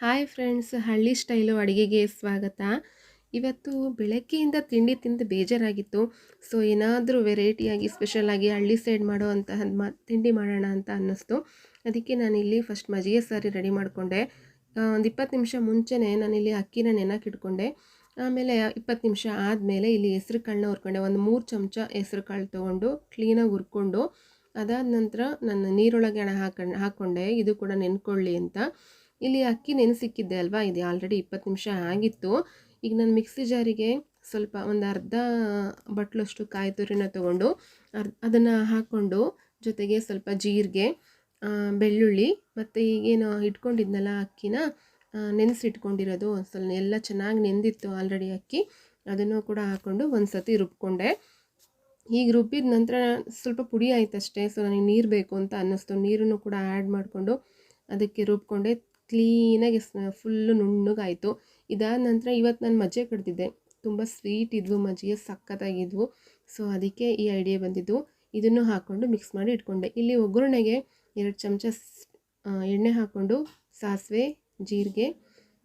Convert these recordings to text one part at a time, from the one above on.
Hi friends ಹಳ್ಳಿ style ಅಡುಗೆಗೆ ಸ್ವಾಗತ. ಇವತ್ತು ಬೆಳಗ್ಗೆಯಿಂದ ತಿಂಡಿ ತಿಂದು ಬೇಜಾರಾಗಿತ್ತು. ಸೊ ಏನಾದರೂ ವೆರೈಟಿಯಾಗಿ ಸ್ಪೆಷಲಾಗಿ ಹಳ್ಳಿ ಸೈಡ್ ಮಾಡೋ ಅಂತಹ ಮ, ತಿಂಡಿ ಮಾಡೋಣ ಅಂತ ಅನ್ನಿಸ್ತು. ಅದಕ್ಕೆ ನಾನಿಲ್ಲಿ ಫಸ್ಟ್ ಮಜ್ಜಿಗೆ ಸಾರಿ ರೆಡಿ ಮಾಡಿಕೊಂಡೆ. ಒಂದು ಇಪ್ಪತ್ತು ನಿಮಿಷ ಮುಂಚೆನೇ ನಾನಿಲ್ಲಿ ಅಕ್ಕಿನ ನೆನಕಿಟ್ಕೊಂಡೆ ಆಮೇಲೆ ಇಪ್ಪತ್ತು ನಿಮಿಷ ಆದಮೇಲೆ ಇಲ್ಲಿ ಹೆಸ್ರು ಕಾಳನ್ನ ಹುರ್ಕೊಂಡೆ. ಒಂದು ಮೂರು ಚಮಚ ಹೆಸ್ರು ಕಾಳು ತೊಗೊಂಡು ಕ್ಲೀನಾಗಿ ಹುರ್ಕೊಂಡು ಅದಾದ ನಂತರ ನನ್ನ ನೀರೊಳಗೆ ಹಣ ಹಾಕೊಂಡು. ಹಾಕ್ಕೊಂಡೆ ಇದು ಕೂಡ ನೆನ್ಕೊಳ್ಳಿ ಅಂತ. ಇಲ್ಲಿ ಅಕ್ಕಿ ನೆನೆಸಿಕ್ಕಿದ್ದೆ ಅಲ್ವಾ? ಇದು ಆಲ್ರೆಡಿ ಇಪ್ಪತ್ತು ನಿಮಿಷ ಆಗಿತ್ತು. ಈಗ ನಾನು ಮಿಕ್ಸಿ ಜಾರಿಗೆ ಸ್ವಲ್ಪ ಒಂದು ಅರ್ಧ ಬಟ್ಲಷ್ಟು ಕಾಯಿ ತುರಿನ ತೊಗೊಂಡು ಅರ್, ಅದನ್ನು ಹಾಕ್ಕೊಂಡು ಜೊತೆಗೆ ಸ್ವಲ್ಪ ಜೀರಿಗೆ ಬೆಳ್ಳುಳ್ಳಿ ಮತ್ತು ಈಗೇನು ಇಟ್ಕೊಂಡಿದ್ನಲ್ಲ ಅಕ್ಕಿನ ನೆನೆಸಿಟ್ಕೊಂಡಿರೋದು. ಸ್ವಲ್ಪ ಎಲ್ಲ ಚೆನ್ನಾಗಿ ನೆಂದಿತ್ತು ಆಲ್ರೆಡಿ ಅಕ್ಕಿ. ಅದನ್ನು ಕೂಡ ಹಾಕ್ಕೊಂಡು ಒಂದು ಸತಿ ರುಬ್ಕೊಂಡೆ. ಈಗ ರುಬ್ಬಿದ ನಂತರ ಸ್ವಲ್ಪ ಪುಡಿ ಆಯ್ತಷ್ಟೇ, ಸೊ ನನಗೆ ನೀರು ಬೇಕು ಅಂತ ಅನ್ನಿಸ್ತು. ನೀರನ್ನು ಕೂಡ ಆ್ಯಡ್ ಮಾಡಿಕೊಂಡು ಅದಕ್ಕೆ ರುಬ್ಕೊಂಡೆ. ಕ್ಲೀನಾಗಿ ಫುಲ್ಲು ನುಣ್ಣಗಾಯಿತು. ಇದಾದ ನಂತರ ಇವತ್ತು ನಾನು ಮಜ್ಜಿಗೆ ಕಡ್ದಿದ್ದೆ ತುಂಬ ಸ್ವೀಟ್ ಇದ್ವು, ಮಜ್ಜಿಗೆ ಸಖತ್ತಾಗಿದ್ವು ಸೊ ಅದಕ್ಕೆ ಈ ಐಡಿಯಾ ಬಂದಿದ್ದು. ಇದನ್ನು ಹಾಕ್ಕೊಂಡು ಮಿಕ್ಸ್ ಮಾಡಿ ಇಟ್ಕೊಂಡೆ. ಇಲ್ಲಿ ಒಗ್ಗರಣೆಗೆ ಎರಡು ಚಮಚ ಎಣ್ಣೆ ಹಾಕ್ಕೊಂಡು ಸಾಸಿವೆ, ಜೀರಿಗೆ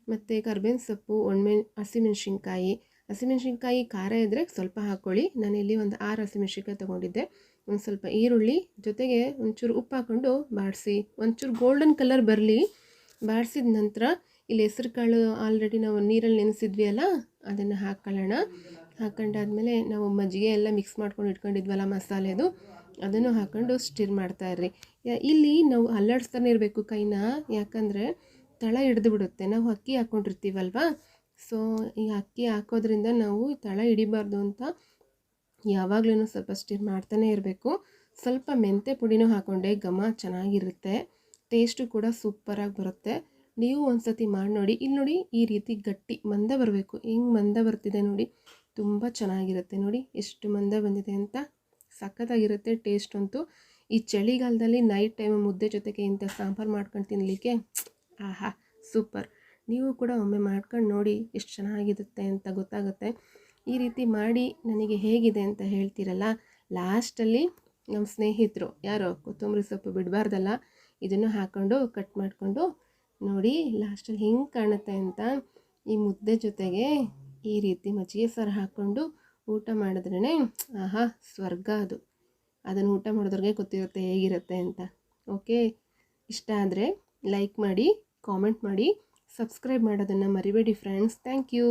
ಮತ್ತು ಕರ್ಬೇವಿನ ಸೊಪ್ಪು, ಒಣಮೆ, ಹಸಿಮೆಣ್ಸಿನ್ಕಾಯಿ. ಹಸಿಮೆಣ್ಸಿನ್ಕಾಯಿ ಖಾರ ಇದ್ದರೆ ಸ್ವಲ್ಪ ಹಾಕ್ಕೊಳ್ಳಿ ನಾನಿಲ್ಲಿ ಒಂದು ಆರು ಹಸಿಮೆಣ್ಸಿನ್ಕಾಯಿ ತೊಗೊಂಡಿದ್ದೆ. ಒಂದು ಸ್ವಲ್ಪ ಈರುಳ್ಳಿ ಜೊತೆಗೆ ಒಂಚೂರು ಉಪ್ಪು ಹಾಕ್ಕೊಂಡು ಬಾಡಿಸಿ. ಒಂಚೂರು ಗೋಲ್ಡನ್ ಕಲರ್ ಬರಲಿ. ಬಾಡಿಸಿದ ನಂತರ ಇಲ್ಲಿ ಹೆಸ್ರು ಕಾಳು ಆಲ್ರೆಡಿ ನಾವು ನೀರಲ್ಲಿ ನೆನೆಸಿದ್ವಿ ಅಲ್ಲ? ಅದನ್ನು ಹಾಕ್ಕೊಳ್ಳೋಣ ಹಾಕೊಂಡಾದ್ಮೇಲೆ ನಾವು ಮಜ್ಜಿಗೆ ಎಲ್ಲ ಮಿಕ್ಸ್ ಮಾಡ್ಕೊಂಡು ಇಟ್ಕೊಂಡಿದ್ವಲ್ಲ ಮಸಾಲೆದು ಅದನ್ನು ಹಾಕ್ಕೊಂಡು ಸ್ಟಿರ್ ಮಾಡ್ತಾ ಇರ್ರಿ. ಇಲ್ಲಿ ನಾವು ಅಲ್ಲಾಡಿಸ್ತಾನೆ ಇರಬೇಕು ಕೈನ. ಯಾಕಂದರೆ ತಳ ಹಿಡ್ದು ಬಿಡುತ್ತೆ ನಾವು ಅಕ್ಕಿ ಹಾಕ್ಕೊಂಡಿರ್ತೀವಲ್ವಾ ಸೊ ಈ ಅಕ್ಕಿ ಹಾಕೋದ್ರಿಂದ ನಾವು ತಳ ಹಿಡಿಬಾರ್ದು ಅಂತ ಯಾವಾಗಲೂ ಸ್ವಲ್ಪ ಸ್ಟಿರ್ ಮಾಡ್ತಾನೆ ಇರಬೇಕು. ಸ್ವಲ್ಪ ಮೆಂತೆ ಪುಡಿನೂ ಹಾಕ್ಕೊಂಡೆ ಘಮ ಚೆನ್ನಾಗಿರುತ್ತೆ. ಟೇಸ್ಟು ಕೂಡ ಸೂಪರಾಗಿ ಬರುತ್ತೆ. ನೀವು ಒಂದು ಸತಿ ಮಾಡಿ ನೋಡಿ. ಇಲ್ಲಿ ನೋಡಿ ಈ ರೀತಿ ಗಟ್ಟಿ ಮಂದ ಬರಬೇಕು. ಹೆಂಗೆ ಮಂದ ಬರ್ತಿದೆ ನೋಡಿ. ತುಂಬ ಚೆನ್ನಾಗಿರುತ್ತೆ ನೋಡಿ. ಎಷ್ಟು ಮಂದ ಬಂದಿದೆ ಅಂತ ಸಖತ್ತಾಗಿರುತ್ತೆ ಟೇಸ್ಟ್ ಅಂತೂ. ಈ ಚಳಿಗಾಲದಲ್ಲಿ ನೈಟ್ ಟೈಮ್ ಮುದ್ದೆ ಜೊತೆಗೆ ಇಂಥ ಸಾಂಬಾರು ಮಾಡ್ಕೊಂಡು ತಿನ್ನಲಿಕ್ಕೆ ಆಹಾ, ಸೂಪರ್. ನೀವು ಕೂಡ ಒಮ್ಮೆ ಮಾಡ್ಕೊಂಡು ನೋಡಿ ಎಷ್ಟು ಚೆನ್ನಾಗಿರುತ್ತೆ ಅಂತ ಗೊತ್ತಾಗುತ್ತೆ. ಈ ರೀತಿ ಮಾಡಿ ನನಗೆ ಹೇಗಿದೆ ಅಂತ ಹೇಳ್ತೀರಲ್ಲ, ಲಾಸ್ಟಲ್ಲಿ ನಮ್ಮ ಸ್ನೇಹಿತರು, ಯಾರೋ ಕೊತ್ತಂಬರಿ ಸೊಪ್ಪು ಬಿಡಬಾರ್ದಲ್ಲ ಇದನ್ನು ಹಾಕ್ಕೊಂಡು ಕಟ್ ಮಾಡಿಕೊಂಡು ನೋಡಿ ಲಾಸ್ಟಲ್ಲಿ ಹೆಂಗೆ ಕಾಣುತ್ತೆ ಅಂತ ಈ ಮುದ್ದೆ ಜೊತೆಗೆ ಈ ರೀತಿ ಮಜ್ಜಿಗೆ ಸಾರು ಹಾಕ್ಕೊಂಡು ಊಟ ಮಾಡಿದ್ರೇ ಆಹಾ, ಸ್ವರ್ಗ ಅದು. ಅದನ್ನು ಊಟ ಮಾಡಿದ್ರಿಗೆ ಗೊತ್ತಿರುತ್ತೆ ಹೇಗಿರುತ್ತೆ ಅಂತ. ಓಕೆ ಇಷ್ಟ ಆದರೆ ಲೈಕ್ ಮಾಡಿ ಕಾಮೆಂಟ್ ಮಾಡಿ ಸಬ್ಸ್ಕ್ರೈಬ್ ಮಾಡೋದನ್ನು ಮರಿಬೇಡಿ ಫ್ರೆಂಡ್ಸ್ ಥ್ಯಾಂಕ್ ಯು